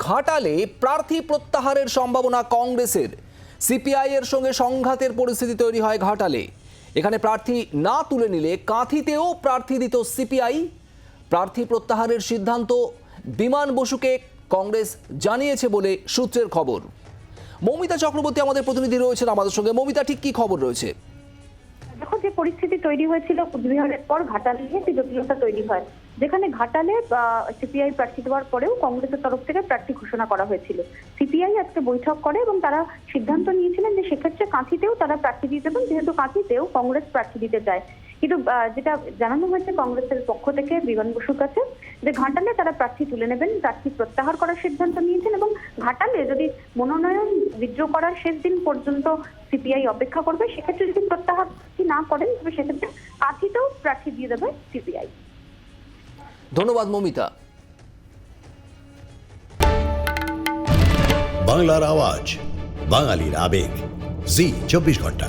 ঘাটালে প্রার্থী প্রত্যাহারের সম্ভাবনা কংগ্রেসের। সিপিআই এর সঙ্গে সংঘাতের পরিস্থিতি তৈরি হয় ঘাটালে। এখানে প্রার্থী না তুলে নিলে কাঁথিতেও প্রার্থী দিত সিপিআই। প্রার্থী প্রত্যাহারের সিদ্ধান্ত বিমান বসুকে কংগ্রেস জানিয়েছে বলে সূত্রের খবর। মৌমিতা চক্রবর্তী আমাদের প্রতিনিধি রয়েছেন আমাদের সঙ্গে। মৌমিতা, ঠিক কি খবর রয়েছে? দেখো যে পরিস্থিতি তৈরি হয়েছিল, কুচবিহারের পর ঘাটালে একটি জটিলতা তৈরি হয়, যেখানে ঘাটালে সিপিআই প্রার্থী দেওয়ার পরেও কংগ্রেসের তরফ থেকে প্রার্থী ঘোষণা করা হয়েছিল। সিপিআই আজকে বৈঠক করে এবং তারা সিদ্ধান্ত নিয়েছিলেন যে সেক্ষেত্রে কাঁথিতেও তারা প্রার্থী দিয়ে দেবেন, যেহেতু কাঁথিতেও কংগ্রেস প্রার্থী দিতে চায়। কিন্তু যেটা জানানো হয়েছে কংগ্রেসের পক্ষ থেকে, বিমান বসুর কাছে, যে ঘাটালে তারা প্রার্থী তুলে নেবেন, প্রার্থী প্রত্যাহার করার সিদ্ধান্ত নিয়েছেন এবং ঘাটালে যদি মনোনয়ন বিদ্রোহ করার শেষ দিন পর্যন্ত সিপিআই অপেক্ষা করবে সেক্ষেত্রে যদি প্রত্যাহার প্রার্থী না করেন তবে সেক্ষেত্রে কাঁথিতেও প্রার্থী দিয়ে দেবে সিপিআই ধন্যবাদ মমিতা। বাংলার আওয়াজ বাঙালির আবেগ। জি চব্বিশ ঘণ্টা।